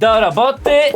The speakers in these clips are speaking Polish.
Do roboty!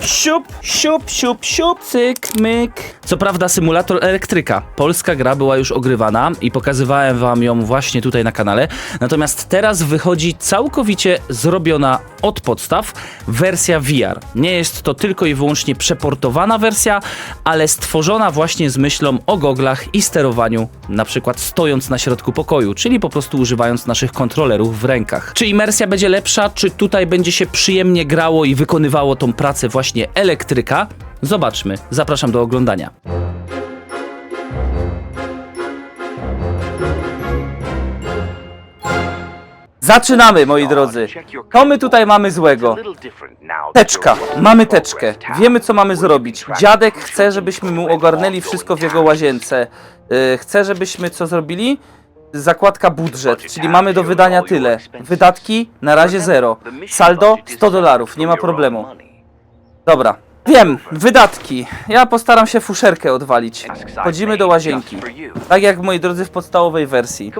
Siup, siup, siup, siup, cyk, myk. Co prawda symulator elektryka. Polska gra była już ogrywana i pokazywałem wam ją właśnie tutaj na kanale. Natomiast teraz wychodzi całkowicie zrobiona od podstaw wersja VR. Nie jest to tylko i wyłącznie przeportowana wersja, ale stworzona właśnie z myślą o goglach i sterowaniu, na przykład stojąc na środku pokoju, czyli po prostu używając naszych kontrolerów w rękach. Czy imersja będzie lepsza, czy tutaj będzie się przyjemnie grało i wykonywało tą pracę właśnie elektryka? Zobaczmy. Zapraszam do oglądania. Zaczynamy, moi drodzy. To my tutaj mamy złego. Teczka. Mamy teczkę. Wiemy, co mamy zrobić. Dziadek chce, żebyśmy mu ogarnęli wszystko w jego łazience. Yy, chce, żebyśmy co zrobili? Zakładka budżet, czyli mamy do wydania tyle. Wydatki na razie zero. Saldo 100 dolarów, nie ma problemu. Dobra. Wiem, wydatki. Ja postaram się fuszerkę odwalić. Chodzimy do łazienki. Tak jak moi drodzy w podstawowej wersji.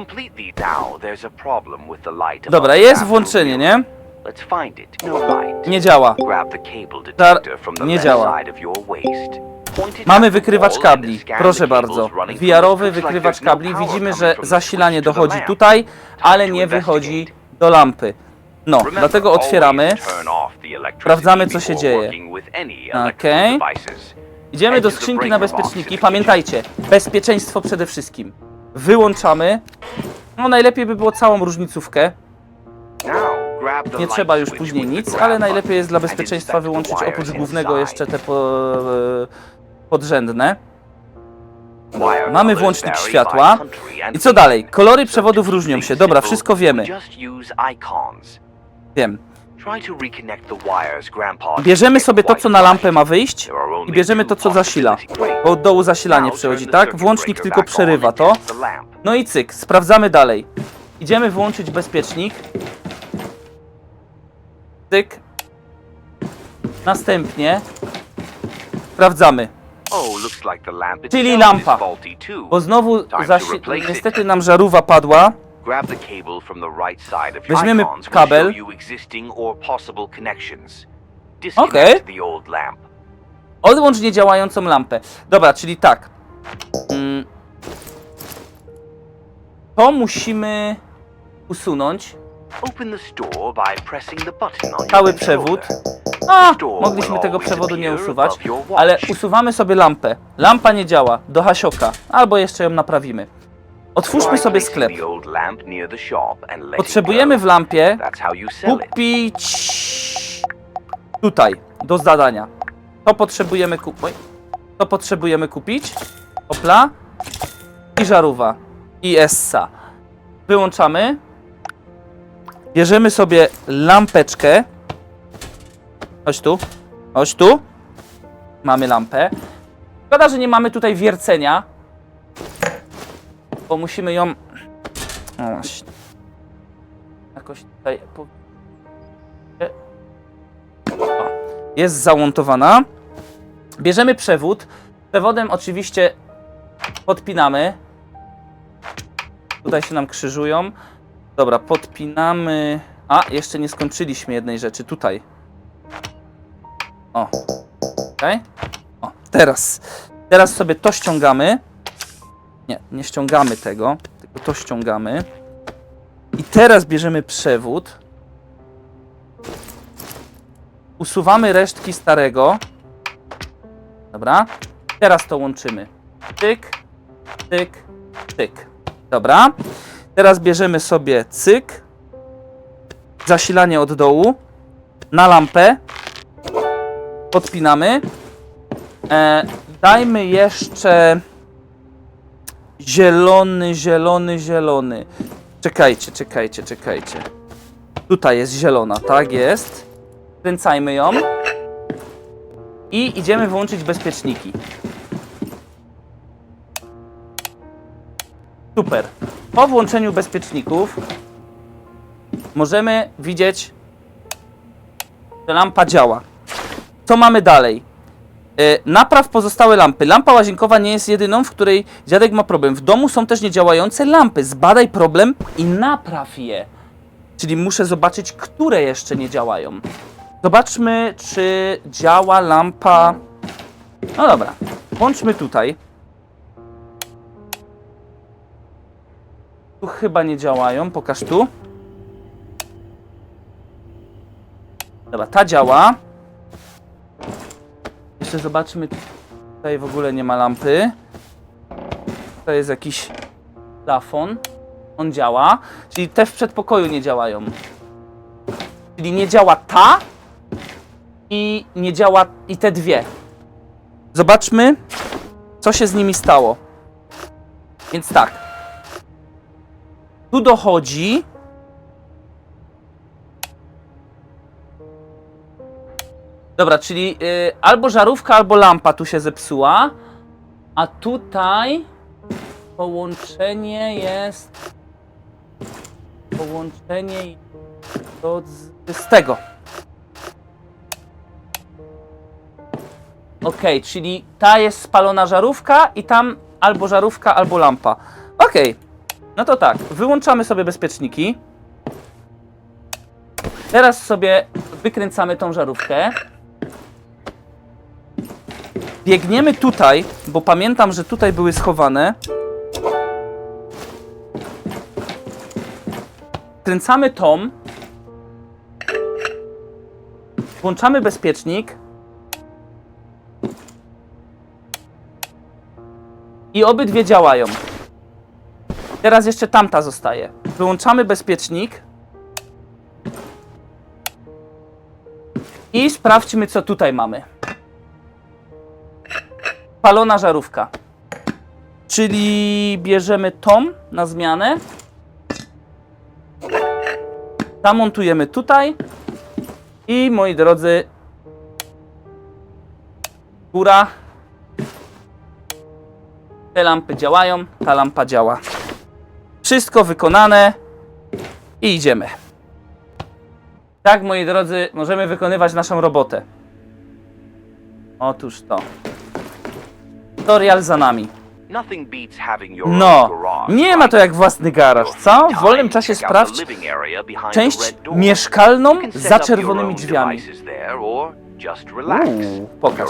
Dobra, jest włączenie, nie? Nie działa. nie działa. Mamy wykrywacz kabli, proszę bardzo. VR-owy wykrywacz kabli. Widzimy, że zasilanie dochodzi tutaj, ale nie wychodzi do lampy. No, dlatego otwieramy. Sprawdzamy, co się dzieje. Okej. Idziemy do skrzynki na bezpieczniki. Pamiętajcie, bezpieczeństwo przede wszystkim. Wyłączamy. No najlepiej by było całą różnicówkę. Nie trzeba już później nic, ale najlepiej jest dla bezpieczeństwa wyłączyć oprócz głównego jeszcze te po, e, podrzędne. Mamy włącznik światła. I co dalej? Kolory przewodów różnią się. Dobra, wszystko wiemy. Wiem. Bierzemy sobie to, co na lampę ma wyjść i bierzemy to, co zasila. Bo od dołu zasilanie przychodzi, tak? Włącznik tylko przerywa to. No i cyk, sprawdzamy dalej. Idziemy włączyć bezpiecznik. Cyk. Następnie sprawdzamy. Czyli lampa. Bo znowu zasi- niestety nam żarówa padła. Weźmiemy kabel. Okej. Odłącz niedziałającą lampę. Dobra, czyli tak. Mm. To musimy usunąć. Cały przewód. A, mogliśmy tego przewodu nie usuwać, ale usuwamy sobie lampę. Lampa nie działa, do Hasioka, albo jeszcze ją naprawimy. Otwórzmy sobie sklep. Potrzebujemy w lampie kupić tutaj, do zadania. To potrzebujemy kupić. To potrzebujemy kupić. Opla i żarówa. I essa. Wyłączamy. Bierzemy sobie lampeczkę. Chodź tu. Chodź tu. Mamy lampę. Szkoda, że nie mamy tutaj wiercenia. Bo musimy ją... O właśnie. Jakoś tutaj... po- O, Jest zamontowana. Bierzemy przewód. Przewodem oczywiście podpinamy. Tutaj się nam krzyżują. Dobra, podpinamy. A, jeszcze nie skończyliśmy jednej rzeczy. Tutaj. O. Okej. O, teraz. Teraz sobie to ściągamy. Nie, nie ściągamy tego, tylko to ściągamy. I teraz bierzemy przewód. Usuwamy resztki starego. Dobra. Teraz to łączymy. Tyk, tyk, tyk. Dobra. Teraz bierzemy sobie cyk. Zasilanie od dołu. Na lampę. Podpinamy. E, dajmy jeszcze zielony, zielony, zielony. Czekajcie, czekajcie, czekajcie. Tutaj jest zielona, tak jest. Kręcajmy ją. I idziemy włączyć bezpieczniki. Super. Po włączeniu bezpieczników możemy widzieć, że lampa działa. Co mamy dalej? E, Napraw pozostałe lampy. Lampa łazienkowa nie jest jedyną, w której dziadek ma problem. W domu są też niedziałające lampy. Zbadaj problem i napraw je. Czyli muszę zobaczyć, które jeszcze nie działają. Zobaczmy, czy działa lampa. No dobra, włączmy tutaj. Tu chyba nie działają, pokaż tu. Dobra, ta działa. Jeszcze zobaczmy. Tutaj w ogóle nie ma lampy. To jest jakiś plafon. On działa. Czyli te w przedpokoju nie działają. Czyli nie działa ta i nie działa i te dwie. Zobaczmy, co się z nimi stało. Więc tak. Tu dochodzi. Dobra, czyli y, albo żarówka, albo lampa tu się zepsuła. A tutaj połączenie jest. Połączenie to z, z tego. Okej, czyli ta jest spalona żarówka i tam albo żarówka, albo lampa. Okej, no to tak, wyłączamy sobie bezpieczniki. Teraz sobie wykręcamy tą żarówkę. Biegniemy tutaj, bo pamiętam, że tutaj były schowane. Kręcamy tom. Włączamy bezpiecznik. I obydwie działają. Teraz jeszcze tamta zostaje. Wyłączamy bezpiecznik. I sprawdźmy, co tutaj mamy. Palona żarówka. Czyli bierzemy tom na zmianę. Zamontujemy tutaj. I moi drodzy, góra. Te lampy działają, ta lampa działa. Wszystko wykonane i idziemy. Tak, moi drodzy, możemy wykonywać naszą robotę. Otóż to. Tutorial za nami. No, nie ma to jak własny garaż, co? W wolnym czasie sprawdź część mieszkalną za czerwonymi drzwiami. Uuu, pokaż.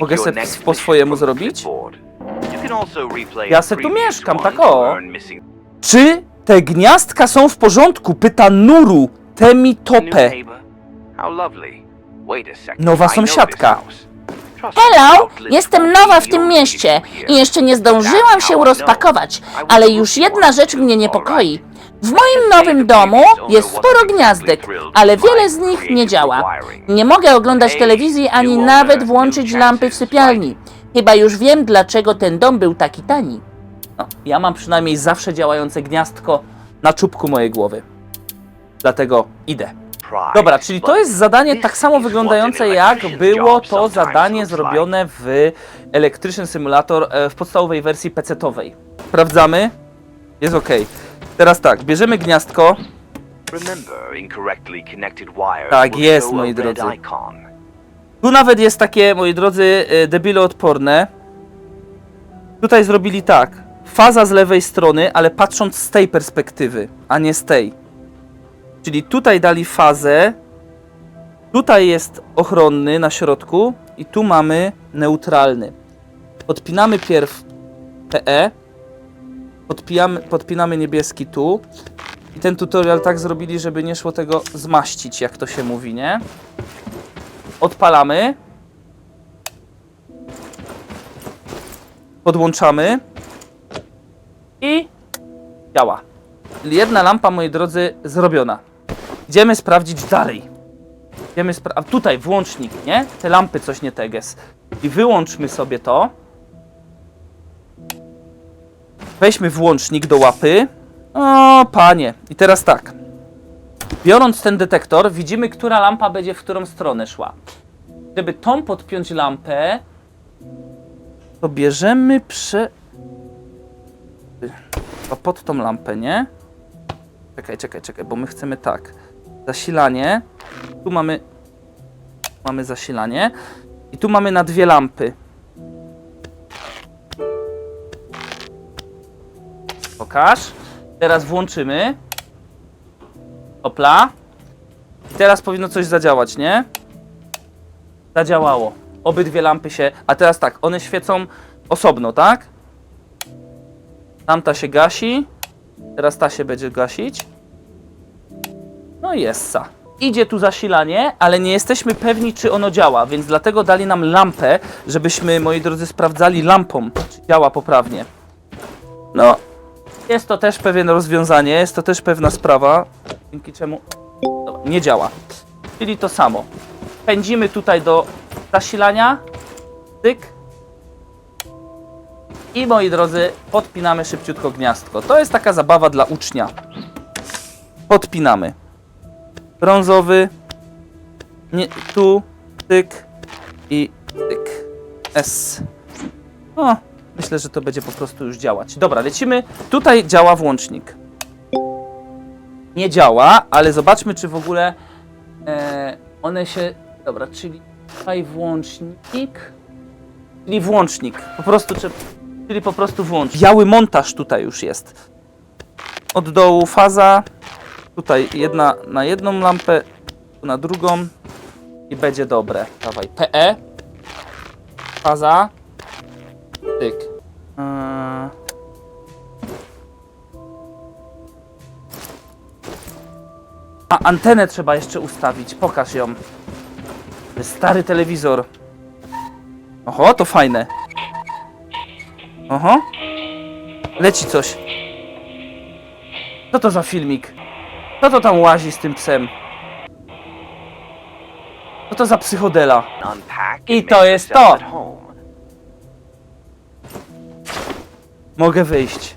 Mogę next po swojemu zrobić? Ja se tu mieszkam, tak o. Czy te gniazdka są w porządku? Pyta Nuru Temi Tope. Nowa sąsiadka. Hello, jestem nowa w tym mieście i jeszcze nie zdążyłam się rozpakować, ale już jedna rzecz mnie niepokoi. W moim nowym domu jest sporo gniazdek, ale wiele z nich nie działa. Nie mogę oglądać telewizji ani nawet włączyć lampy w sypialni. Chyba już wiem, dlaczego ten dom był taki tani. No, ja mam przynajmniej zawsze działające gniazdko na czubku mojej głowy. Dlatego idę. Dobra, czyli to jest zadanie tak samo wyglądające jak było to zadanie zrobione w Electrician Simulator e, w podstawowej wersji PC-towej. Sprawdzamy. Jest ok. Teraz tak, bierzemy gniazdko. Tak jest, moi drodzy. Tu nawet jest takie, moi drodzy, e, debiloodporne. Tutaj zrobili tak. Faza z lewej strony, ale patrząc z tej perspektywy, a nie z tej. Czyli tutaj dali fazę. Tutaj jest ochronny na środku i tu mamy neutralny. Podpinamy pierw PE. Podpinamy niebieski tu. I ten tutorial tak zrobili, żeby nie szło tego zmaścić, jak to się mówi, nie? Odpalamy. Podłączamy. I działa. Jedna lampa, moi drodzy, zrobiona. Idziemy sprawdzić dalej. Idziemy spra- A tutaj włącznik, nie? Te lampy coś nie teges. I wyłączmy sobie to. Weźmy włącznik do łapy. O, panie. I teraz tak. Biorąc ten detektor, widzimy, która lampa będzie w którą stronę szła. Żeby tą podpiąć lampę, to bierzemy prze... Chyba pod tą lampę, nie? Czekaj, czekaj, czekaj, bo my chcemy tak. Zasilanie. Tu mamy... Mamy zasilanie. I tu mamy na dwie lampy. Pokaż. Teraz włączymy. Opla. I teraz powinno coś zadziałać, nie? Zadziałało. Obydwie lampy się... A teraz tak, one świecą osobno, tak? Tamta się gasi. Teraz ta się będzie gasić. No i jest sa. Idzie tu zasilanie, ale nie jesteśmy pewni, czy ono działa, więc dlatego dali nam lampę, żebyśmy, moi drodzy, sprawdzali lampą, czy działa poprawnie. No, jest to też pewien rozwiązanie, jest to też pewna sprawa, dzięki czemu nie działa. Czyli to samo. Pędzimy tutaj do zasilania. Tyk. I moi drodzy, podpinamy szybciutko gniazdko. To jest taka zabawa dla ucznia. Podpinamy. Brązowy. Nie, tu. Tyk. I tyk. S. O, myślę, że to będzie po prostu już działać. Dobra, lecimy. Tutaj działa włącznik nie działa, ale zobaczmy, czy w ogóle e, one się. Dobra, czyli tutaj włącznik. Czyli włącznik. Po prostu, czy, czyli po prostu włącz. Biały montaż tutaj już jest. Od dołu faza. Tutaj jedna na jedną lampę, na drugą. I będzie dobre. Dawaj, PE. Faza. Tyk. Eee, A antenę trzeba jeszcze ustawić. Pokaż ją. Stary telewizor. Oho, to fajne. Oho. Leci coś. Co to za filmik? Kto to tam łazi z tym psem? Co to za psychodela? I to jest to. Mogę wyjść.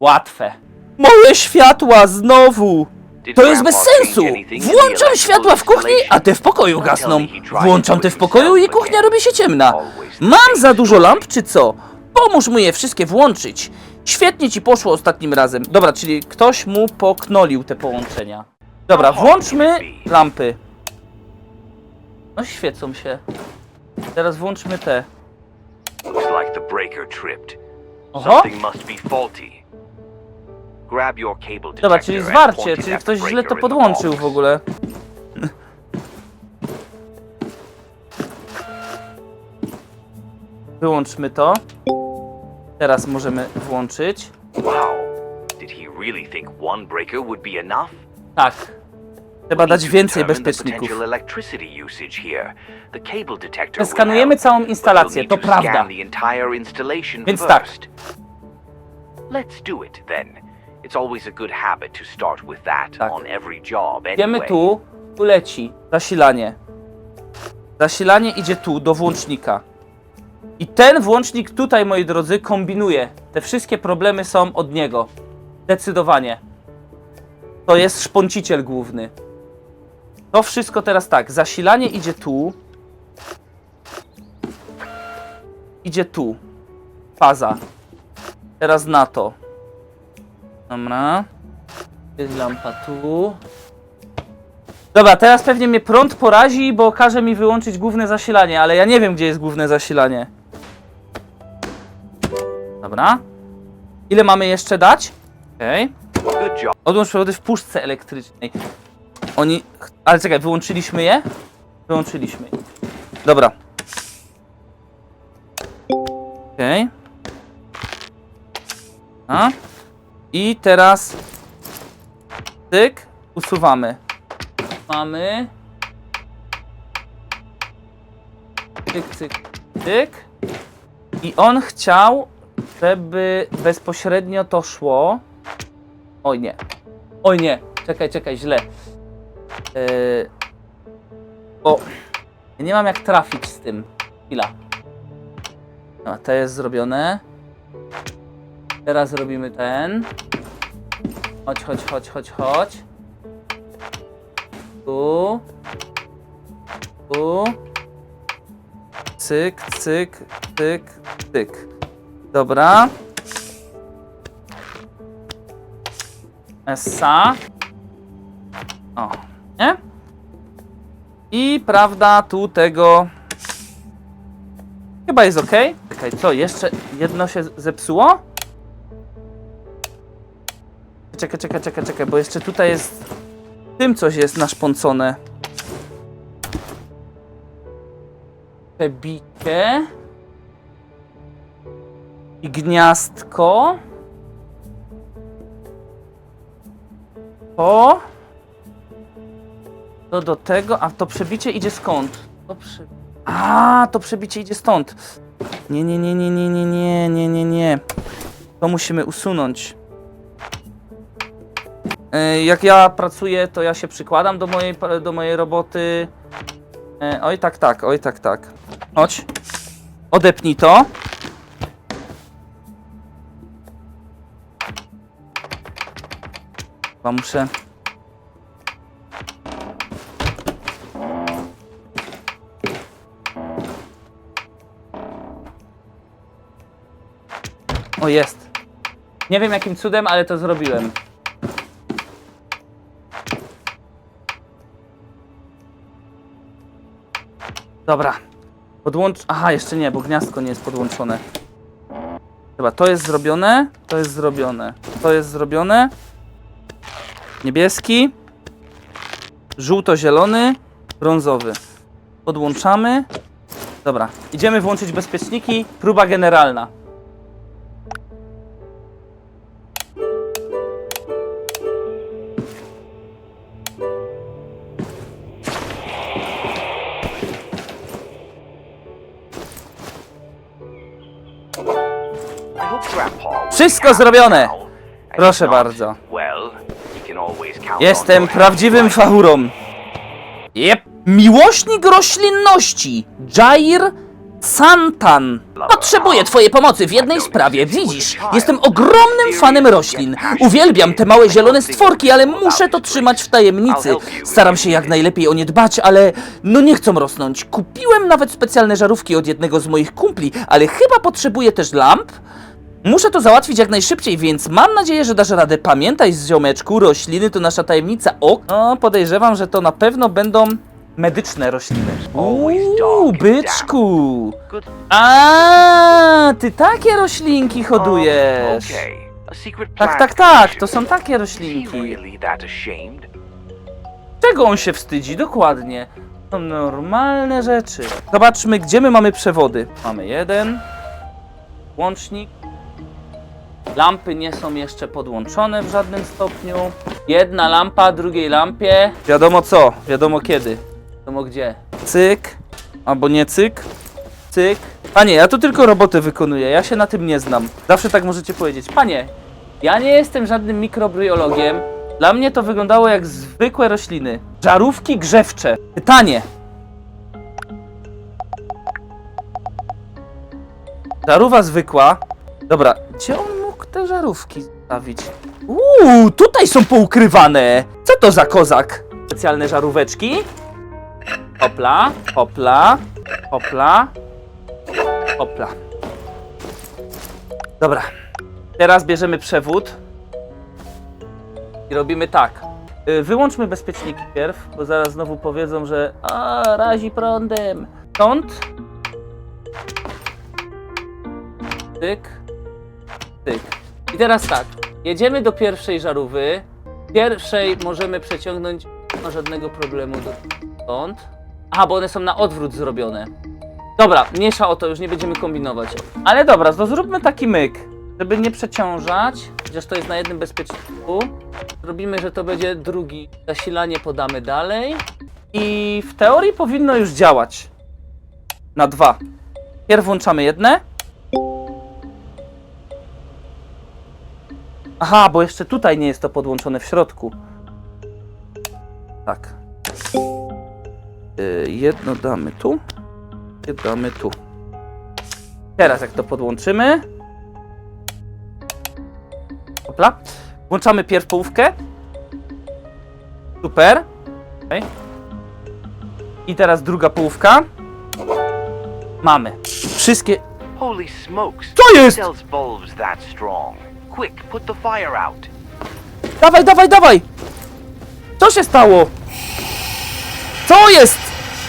Łatwe. Moje światła znowu! To jest bez sensu! Włączam światła w kuchni, a te w pokoju gasną. Włączam te w pokoju i kuchnia robi się ciemna. Mam za dużo lamp, czy co? Pomóż mu je wszystkie włączyć. Świetnie ci poszło ostatnim razem. Dobra, czyli ktoś mu poknolił te połączenia. Dobra, włączmy lampy. No świecą się. Teraz włączmy te. Looks like the breaker tripped. Oho. Something must be faulty. Grab your cable Dobra, detector czyli and zwarcie, point it czyli at ktoś źle to breaker in the podłączył box. w ogóle. Wyłączmy to. Teraz możemy włączyć. Did he really think one breaker would be enough? Tak. Trzeba dać więcej bezpieczników. Skanujemy całą instalację, to prawda. Więc tak. Let's do it then. It's always a good habit to start with that Tak. on every job Idziemy tu, tu leci. Zasilanie. Zasilanie idzie tu, do włącznika. I ten włącznik tutaj, moi drodzy, kombinuje. Te wszystkie problemy są od niego. Zdecydowanie. To jest szponciciel główny. To wszystko teraz tak. Zasilanie idzie tu. Idzie tu. Faza. Teraz na to. Dobra. Jest lampa tu. Dobra, teraz pewnie mnie prąd porazi, bo każe mi wyłączyć główne zasilanie, ale ja nie wiem, gdzie jest główne zasilanie. Dobra. Ile mamy jeszcze dać? Okej. Job. Odłącz przewody w puszce elektrycznej. Oni... Ale czekaj, wyłączyliśmy je? Wyłączyliśmy. Dobra. Okej. A. I teraz... Tyk. Usuwamy. Mamy... Tyk, tyk, tyk. I on chciał, żeby bezpośrednio to szło. Oj nie. Oj nie. Czekaj, czekaj, źle. Yy... O. Ja nie mam jak trafić z tym. Chwila. No, to jest zrobione. Teraz robimy ten. Chodź, chodź, chodź, chodź, chodź. Tu. Tu. Cyk, cyk, cyk, cyk. Dobra. Essa. O, nie? I prawda, tu tego. Chyba jest ok. Czekaj, co? Jeszcze jedno się zepsuło? Czekaj, czekaj, czekaj, czekaj, bo jeszcze tutaj jest Tym coś jest naszpącone. Przebicie. I gniazdko. To. To do tego, a to przebicie idzie skąd? To. A, to przebicie idzie stąd. Nie, nie, nie, nie, nie, nie, nie, nie, nie. To musimy usunąć. E, Jak ja pracuję, to ja się przykładam do mojej, do mojej roboty. E, Oj, tak, tak, oj, tak, tak. Chodź. Odepnij to. Chyba muszę. O, jest. Nie wiem jakim cudem, ale to zrobiłem. Dobra. Podłącz... Aha, jeszcze nie, bo gniazdko nie jest podłączone. Chyba to jest zrobione, to jest zrobione, to jest zrobione. Niebieski. Żółto-zielony. Brązowy. Podłączamy. Dobra, idziemy włączyć bezpieczniki. Próba generalna. Wszystko zrobione. Proszę bardzo. Jestem prawdziwym fachurą. Jep. Miłośnik roślinności. Jair Santan. Potrzebuję twojej pomocy w jednej sprawie. Widzisz, jestem ogromnym fanem roślin. Uwielbiam te małe zielone stworki, ale muszę to trzymać w tajemnicy. Staram się jak najlepiej o nie dbać, ale no nie chcą rosnąć. Kupiłem nawet specjalne żarówki od jednego z moich kumpli, ale chyba potrzebuję też lamp. Muszę to załatwić jak najszybciej, więc mam nadzieję, że dasz radę. Pamiętaj, z ziomeczku, rośliny to nasza tajemnica. O, no, podejrzewam, że to na pewno będą medyczne rośliny. Uuu, byczku! Good. A, ty takie roślinki hodujesz. Tak, tak, tak, to są takie roślinki. Czego on się wstydzi? Dokładnie. To normalne rzeczy. Zobaczmy, gdzie my mamy przewody. Mamy jeden. Łącznik. Lampy nie są jeszcze podłączone w żadnym stopniu. Jedna lampa, drugiej lampie. Wiadomo co, wiadomo kiedy. Wiadomo gdzie. Cyk. Albo nie cyk. Cyk. Panie, ja tu tylko roboty wykonuję, ja się na tym nie znam. Zawsze tak możecie powiedzieć. Panie, ja nie jestem żadnym mikrobiologiem. Dla mnie to wyglądało jak zwykłe rośliny. Żarówki grzewcze. Pytanie. Żarówa zwykła. Dobra, gdzie on te żarówki stawić? Uuu, tutaj są poukrywane. Co to za kozak? Specjalne żaróweczki. Hopla, hopla, hopla, hopla. Dobra. Teraz bierzemy przewód. I robimy tak. Y, Wyłączmy bezpieczniki pierw, bo zaraz znowu powiedzą, że a, razi prądem. Stąd. Tyk. Tyk. I teraz tak. Jedziemy do pierwszej żarówy. Pierwszej możemy przeciągnąć. Nie ma żadnego problemu do stąd. Aha, bo one są na odwrót zrobione. Dobra, mniejsza o to, już nie będziemy kombinować. Ale dobra, to zróbmy taki myk, żeby nie przeciążać, chociaż to jest na jednym bezpieczniku. Zrobimy, że to będzie drugi. Zasilanie podamy dalej. I w teorii powinno już działać. Na dwa. Pierw włączamy jedne. Aha, bo jeszcze tutaj nie jest to podłączone w środku. Tak. Y, jedno damy tu. Jedno damy tu. Teraz jak to podłączymy. Hopla. Włączamy pierw połówkę. Super. Okej. I teraz druga połówka. Mamy. Wszystkie. Holy smokes. Co jest? Quick, put the fire out. Dawaj, dawaj, dawaj! Co się stało? Co jest?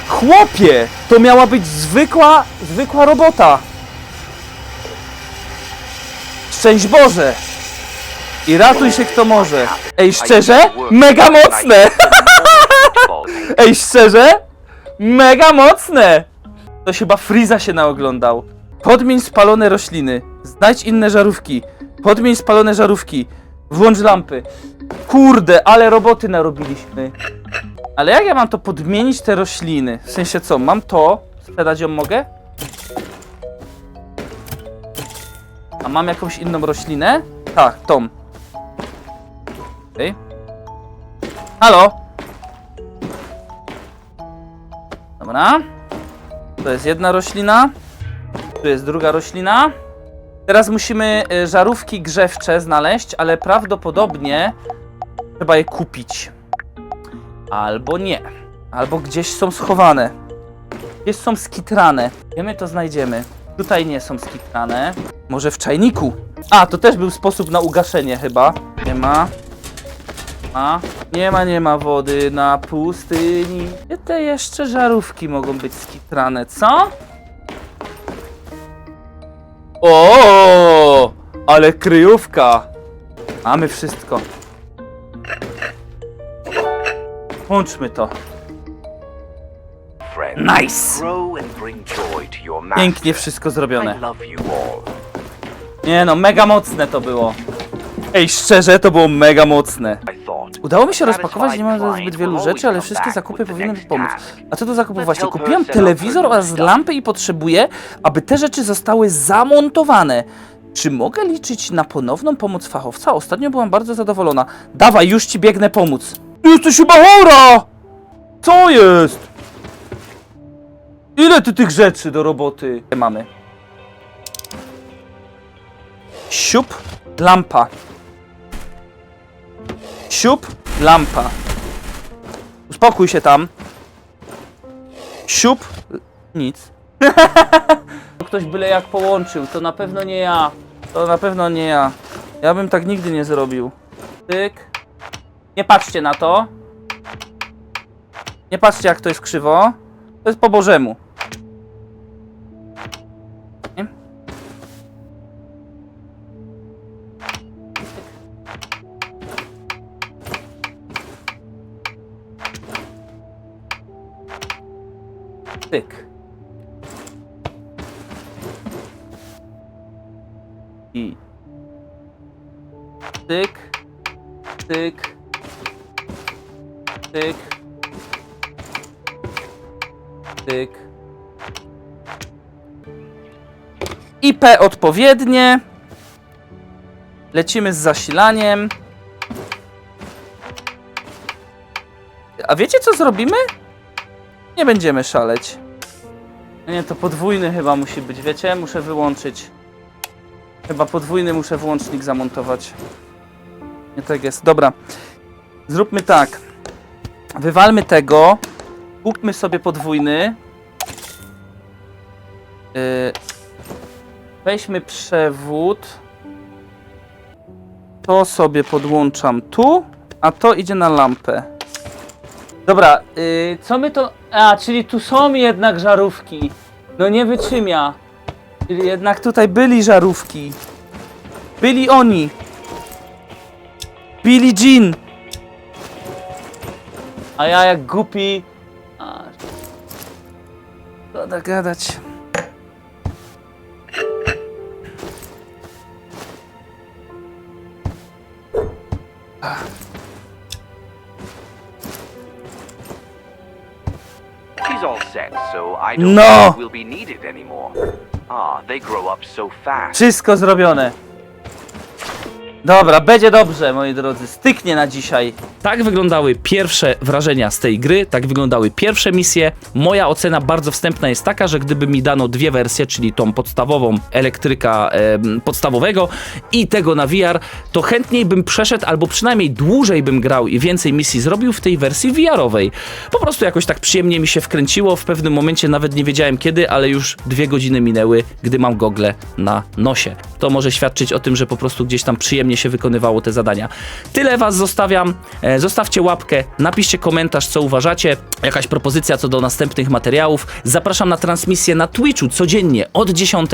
Chłopie! To miała być zwykła, zwykła robota. Szczęść Boże! I ratuj się kto może. Ej, szczerze? Mega mocne! Ej, szczerze? Mega mocne! To chyba Friza się naoglądał. Podmień spalone rośliny. Znajdź inne żarówki. Podmień spalone żarówki. Włącz lampy. Kurde, ale roboty narobiliśmy. Ale jak ja mam to podmienić te rośliny? W sensie co, mam to? Sprzedać ją mogę? A mam jakąś inną roślinę? Tak, tą. Okej. Halo? Dobra. To jest jedna roślina. Tu jest druga roślina. Teraz musimy y, żarówki grzewcze znaleźć, ale prawdopodobnie trzeba je kupić. Albo nie. Albo gdzieś są schowane. Gdzieś są skitrane. Gdzie my to znajdziemy? Tutaj nie są skitrane. Może w czajniku? A, to też był sposób na ugaszenie chyba. Nie ma. Ma. Nie ma, nie ma wody na pustyni. Gdzie te jeszcze żarówki mogą być skitrane, co? O, ale kryjówka. Mamy wszystko. Włączmy to. Nice. Pięknie wszystko zrobione. Nie no, mega mocne to było. Ej, szczerze, to było mega mocne. Udało mi się rozpakować, nie mam zbyt wielu rzeczy, ale wszystkie zakupy powinny mi pomóc. A co do zakupów właśnie? Kupiłam telewizor oraz lampę i potrzebuję, aby te rzeczy zostały zamontowane. Czy mogę liczyć na ponowną pomoc fachowca? Ostatnio byłam bardzo zadowolona. Dawaj, już ci biegnę pomóc. Jesteś chyba chora! Co jest? Ile ty tych rzeczy do roboty mamy? Siup, lampa. Siup, lampa. Uspokój się tam. Siup, nic. Ktoś byle jak połączył, to na pewno nie ja. To na pewno nie ja. Ja bym tak nigdy nie zrobił. Tyk. Nie patrzcie na to. Nie patrzcie jak to jest krzywo. To jest po bożemu. Nie? Tyk. I tyk, tyk, tyk, tyk. IP odpowiednie. Lecimy z zasilaniem. A wiecie co zrobimy? Nie będziemy szaleć. Nie, to podwójny chyba musi być, wiecie? Muszę wyłączyć. Chyba podwójny muszę włącznik zamontować. Nie tak jest. Dobra. Zróbmy tak. Wywalmy tego. Kupmy sobie podwójny. Yy, weźmy przewód. To sobie podłączam tu, a to idzie na lampę. Dobra, yy, co my to... A, czyli tu są jednak żarówki. No nie wytrzymia. Jednak tutaj byli żarówki. Byli oni. Billie Jean. A ja jak głupi... A... Szkoda gadać. I don't No. Ah. Wszystko zrobione. Dobra, będzie dobrze, moi drodzy. Styknie na dzisiaj. Tak wyglądały pierwsze wrażenia z tej gry, tak wyglądały pierwsze misje. Moja ocena bardzo wstępna jest taka, że gdyby mi dano dwie wersje, czyli tą podstawową elektryka em, podstawowego i tego na VR, to chętniej bym przeszedł, albo przynajmniej dłużej bym grał i więcej misji zrobił w tej wersji VR-owej. Po prostu jakoś tak przyjemnie mi się wkręciło, w pewnym momencie nawet nie wiedziałem kiedy, ale już dwie godziny minęły, gdy mam gogle na nosie. To może świadczyć o tym, że po prostu gdzieś tam przyjemnie przyjemnie się wykonywało te zadania. Tyle was zostawiam. E, Zostawcie łapkę, napiszcie komentarz, co uważacie, jakaś propozycja co do następnych materiałów. Zapraszam na transmisję na Twitchu codziennie od 10.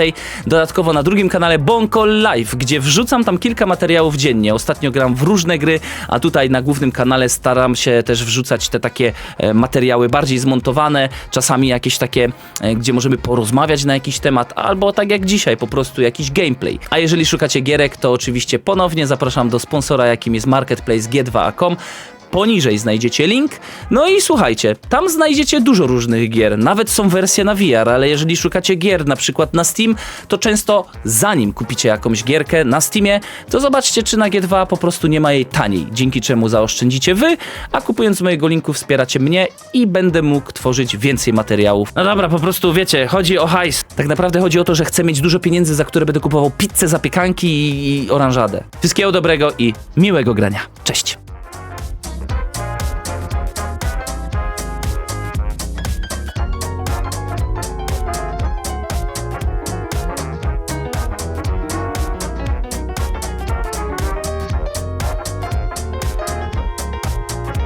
Dodatkowo na drugim kanale Bonko Live, gdzie wrzucam tam kilka materiałów dziennie. Ostatnio gram w różne gry, a tutaj na głównym kanale staram się też wrzucać te takie e, materiały bardziej zmontowane, czasami jakieś takie, e, gdzie możemy porozmawiać na jakiś temat, albo tak jak dzisiaj, po prostu jakiś gameplay. A jeżeli szukacie gierek, to oczywiście ponownie zapraszam do sponsora, jakim jest Marketplace G2A.com. Poniżej znajdziecie link. No i słuchajcie, tam znajdziecie dużo różnych gier. Nawet są wersje na VR, ale jeżeli szukacie gier na przykład na Steam, to często zanim kupicie jakąś gierkę na Steamie, to zobaczcie, czy na G2 po prostu nie ma jej taniej, dzięki czemu zaoszczędzicie wy, a kupując mojego linku wspieracie mnie i będę mógł tworzyć więcej materiałów. No dobra, po prostu wiecie, chodzi o hajs. Tak naprawdę chodzi o to, że chcę mieć dużo pieniędzy, za które będę kupował pizzę, zapiekanki i, i oranżadę. Wszystkiego dobrego i miłego grania. Cześć!